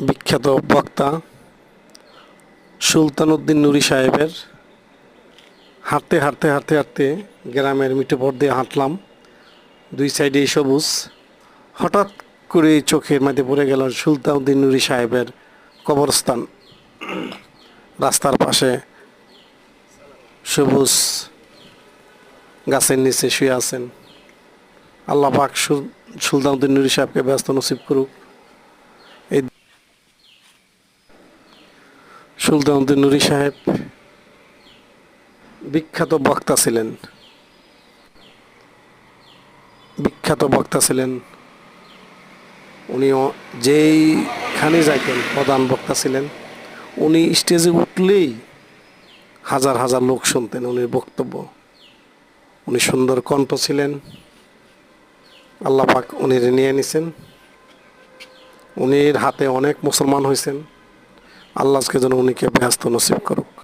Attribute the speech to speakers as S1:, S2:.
S1: বিখ্যাত বক্তা সুলতান উদ্দিন নুরি সাহেবের হাঁটতে হাঁটতে হাঁটতে হাঁটতে গ্রামের মিঠোপথ দিয়ে হাঁটলাম। দুই সাইডে সবুজ। হঠাৎ করে চোখের মধ্যে পড়ে গেল সুলতান উদ্দিন নুরি সাহেবের কবরস্থান। রাস্তার পাশে সবুজ গাছের নিচে শুয়ে আছেন। আল্লাহ পাক সু- সুলতান উদ্দিন নুরি সাহেবকে ব্যস্ত নসিব করুক। সুলতান উদ্দিন নুরি সাহেব বিখ্যাত বক্তা ছিলেন। বিখ্যাত বক্তা ছিলেন। উনি যেইখানে যাইতেন প্রধান বক্তা ছিলেন। উনি স্টেজে উঠলেই হাজার হাজার লোক শুনতেন উনি বক্তব্য। উনি সুন্দর কণ্ঠ ছিলেন। আল্লাহ পাক উনির নিয়ে নিছেন। উনির হাতে অনেক মুসলমান হয়েছেন আল্লাহকে যেন উনিকে ব্যস্ত নসিব করুক।